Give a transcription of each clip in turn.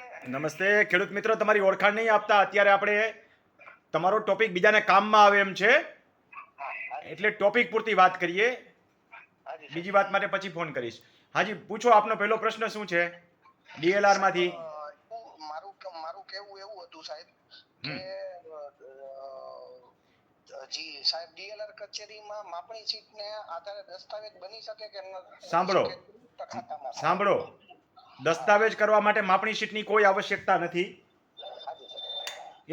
નમસ્તે ખેડૂત મિત્રો તમારી ઓળખાણ નહીં આપતા અત્યારે આપણે તમારો ટોપિક બીજાને કામમાં આવે એમ છે એટલે ટોપિક પૂરતી વાત કરીએ બીજી વાત માટે પછી ફોન કરીશ હાજી પૂછો આપનો પહેલો પ્રશ્ન શું છે ડીએલઆરમાંથી મારું મારું કેવું એવું હતું સાહેબ કે જી સાહેબ ડીએલઆર કચેરીમાં માપણી સીટને આધારે દસ્તાવેજ બની શકે કે સાંભળો. સાંભળો દસ્તાવેજ કરવા માટે માપણી શીટની કોઈ આવશ્યકતા નથી.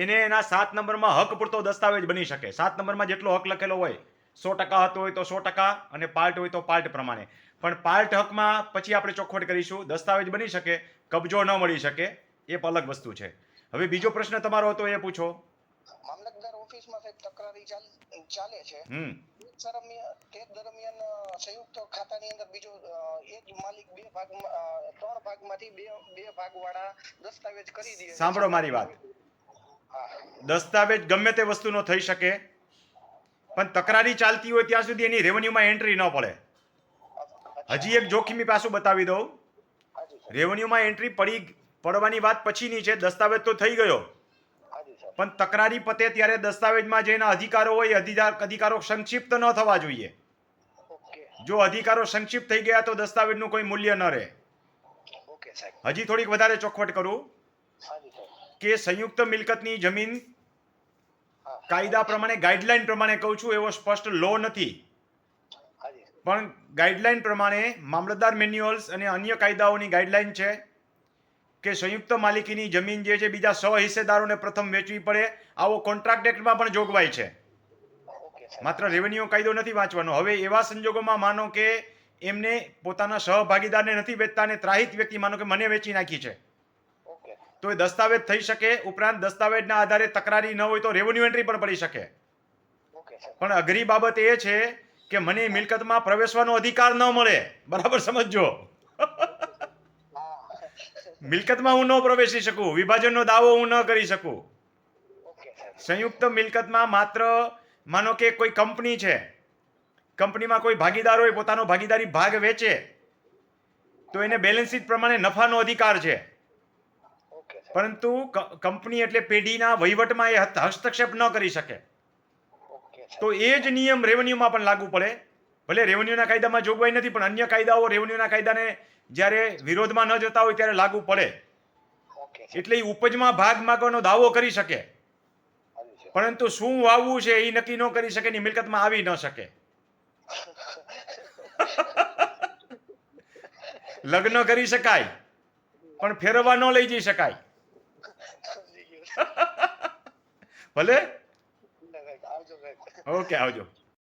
એને એના સાત નંબરમાં હક પૂરતો દસ્તાવેજ બની શકે. સાત નંબરમાં જેટલો હક લખેલો હોય સો ટકા હતો હોય તો સો ટકા અને પાર્ટ હોય તો પાર્ટ પ્રમાણે. પણ પાર્ટ હકમાં પછી આપણે ચોખવટ કરીશું દસ્તાવેજ બની શકે કબજો ન મળી શકે એ અલગ વસ્તુ છે. હવે બીજો પ્રશ્ન તમારો હતો એ પૂછો. મામલતદાર ઓફિસમાં સાહેબ તકરારી ચાલે છે? તે દરમિયાન સંયુક્ત ખાતાની અંદર બીજો એક માલિક બે ભાગમાં ત્રણ ભાગમાંથી બે બે ભાગવાળા દસ્તાવેજ કરી દે સાંભળો મારી વાત. દસ્તાવેજ ગમે તે વસ્તુનો થઈ શકે પણ તકરારી ચાલતી હોય ત્યાં સુધી એની રેવન્યુમાં એન્ટ્રી ન પડે. હજી એક જોખમી પાસું બતાવી દઉં. રેવન્યુમાં એન્ટ્રી પડી પડવાની વાત પછીની છે દસ્તાવેજ તો થઈ ગયો. પણ તકરારી પતે ત્યારે દસ્તાવેજમાં જે એના અધિકારો હોય અધિકાર અધિકારો સંક્ષિપ્ત ન થવા જોઈએ. જો અધિકારો સંક્ષિપ્ત થઈ ગયા તો દસ્તાવેજનું કોઈ મૂલ્ય ન રહે. સાહેબ હજી થોડીક વધારે ચોખવટ કરું. કે સંયુક્ત મિલકતની જમીન કાયદા પ્રમાણે ગાઈડલાઈન પ્રમાણે કહું છું એવો સ્પષ્ટ લો નથી. પણ ગાઈડલાઈન પ્રમાણે મામલતદાર મેન્યુઅલ્સ અને અન્ય કાયદાઓની ગાઈડલાઈન છે કે સંયુક્ત માલિકીની જમીન જે છે બીજા સો હિસ્સેદારોને પ્રથમ વેચવી પડે. આવો કોન્ટ્રાક્ટ એક્ટમાં પણ જોગવાઈ છે. માત્ર રેવન્યુ કાયદો નથી વાંચવાનો. હવે એવા સંજોગોમાં માનો કે એમને પોતાના સહભાગીદારને નથી વેચતા અને ત્રાહિત વ્યક્તિ માનો કે મને વેચી નાખી છે. તો એ દસ્તાવેજ થઈ શકે ઉપરાંત દસ્તાવેજના આધારે તકરારી ન હોય તો રેવન્યુ એન્ટ્રી પણ પડી શકે. પણ અઘરી બાબત એ છે કે મને મિલકતમાં પ્રવેશવાનો અધિકાર ન મળે. બરાબર સમજજો. મિલકતમાં હું ન પ્રવેશી શકું વિભાજનનો દાવો હું ન કરી શકું. સંયુક્ત મિલકતમાં માત્ર માનો કે કોઈ કંપની છે કંપનીમાં કોઈ ભાગીદાર હોય પોતાનો ભાગીદારી ભાગ વેચે તો એને બેલેન્સ શીટ પ્રમાણે નફાનો અધિકાર છે. પરંતુ કંપની એટલે પેઢીના વહીવટમાં એ હસ્ત- હસ્તક્ષેપ ન કરી શકે. તો એ જ નિયમ રેવન્યુમાં પણ લાગુ પડે. ભલે રેવન્યુના કાયદામાં જોગવાઈ નથી પણ અન્ય કાયદાઓ રેવન્યુના કાયદાને જ્યારે વિરોધમાં ન જતા હોય ત્યારે લાગુ પડે. એટલે એ ઉપજમાં ભાગ માગવાનો દાવો કરી શકે. પરંતુ શું વાવવું છે એ નક્કી ન કરી શકે ની મિલકતમાં આવી ન શકે. લગ્ન કરી શકાય પણ ફેરવવા ન લઈ જઈ શકાય. ભલે? ઓકે આવજો.